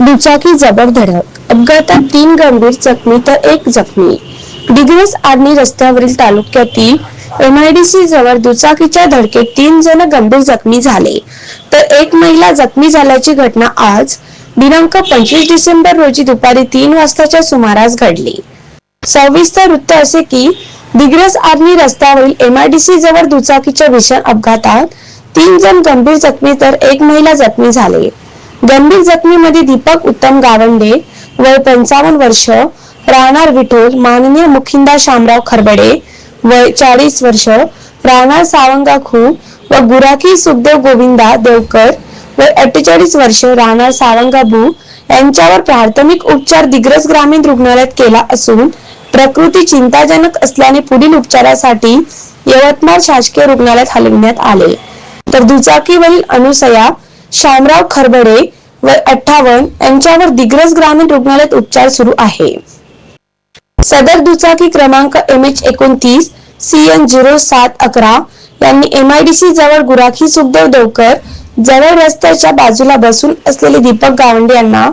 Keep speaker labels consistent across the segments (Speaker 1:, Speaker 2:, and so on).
Speaker 1: दुचाकी जबर धडक अपघातात तीन गंभीर जखमी तर एक जखमी. डिग्रस आर्णी रस्त्यावरील तालुक्यातील एमआयडीसी जवळ दुचाकीच्या धडकेत तीन जण गंभीर जखमी झाले. तर एक महिला जखमी झाल्याची घटना आज दिनांक पंचवीस डिसेंबर रोजी दुपारी तीन वाजताच्या सुमारास घडली. सविस्तर वृत्त असे की दिग्रस आर्मी रस्त्यावरील एमआयडीसी जवळ दुचाकीच्या भीषण अपघातात तीन जण गंभीर जखमी तर एक महिला जखमी झाले. गंभीर जखमीमध्ये दीपक उत्तम गावंडे वय पंचावन्न वर्ष राहणार विठोल माननीय मुखिंदा शामराव खरबडे वय चाळीस वर्ष राहणार सावंगा खू व गुराखी सुखदेव गोविंदा देवकर वय अठ्ठेचाळीस वर्ष राहणार सावंगा भू यांच्यावर प्राथमिक उपचार दिग्रस ग्रामीण रुग्णालयात केला असून प्रकृती चिंताजनक असल्याने पुढील उपचारासाठी यवतमाळ शासकीय रुग्णालयात हलविण्यात आले. तर दुचाकीवरील अनुसया शामराव खरबडे व अठ्ठावन्न यांच्यावर दिग्रस ग्रामीण रुग्णालयात उपचार सुरू आहे. सदर दुचाकी क्रमांक एम एच एकोणतीस सी एन झिरो सात अकरा यांनी एमआयडीसी जवळ गुराखी सुखदेव देवकर जवळ रस्त्याच्या बाजूला बसून असलेले दीपक गावंडे यांना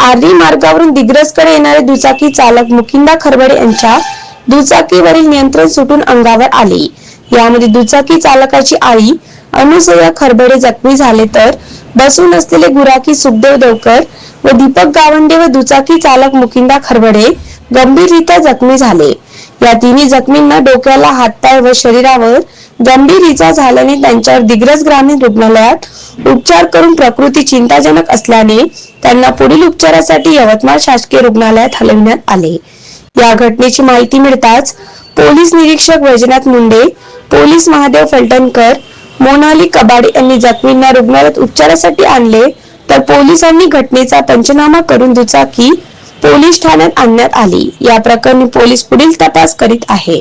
Speaker 1: आर्ली मार्गावरून दिग्रसकडे येणारे दुचाकी चालक मुकिंदा खरबडे यांच्या दुचाकीवरील नियंत्रण सुटून अंगावर आले. यामध्ये दुचाकी चालकाची आई अनुसया खरबडे जखमी झाले तर बसून असलेले गुराकी सुखदेव देवकर व दीपक गावंडे व दुचाकी चालक मुकिंदा खरबडे गंभीररित्या जखमी झाले. या तिन्ही जखमींना डोक्याला हातपाय व शरीरावर गंभीर इजा झाल्याने त्यांच्यावर दिग्रज ग्रामीण रुग्णालयात उपचार करून प्रकृती चिंताजनक असल्याने त्यांना पुढील उपचारासाठी यवतमाळ शासकीय रुग्णालयात हलविण्यात आले. या घटनेची माहिती मिळताच पोलीस निरीक्षक वैजनाथ मुंडे पोलीस महादेव फलटणकर मोनाली कबाडे यांनी जखमींना रुग्णालयात उपचारासाठी आणले तर पोलिसांनी घटनेचा पंचनामा करून दुचाकी पोलीस ठाण्यात आणण्यात आली. या प्रकरणी पोलीस पुढील तपास करीत आहे.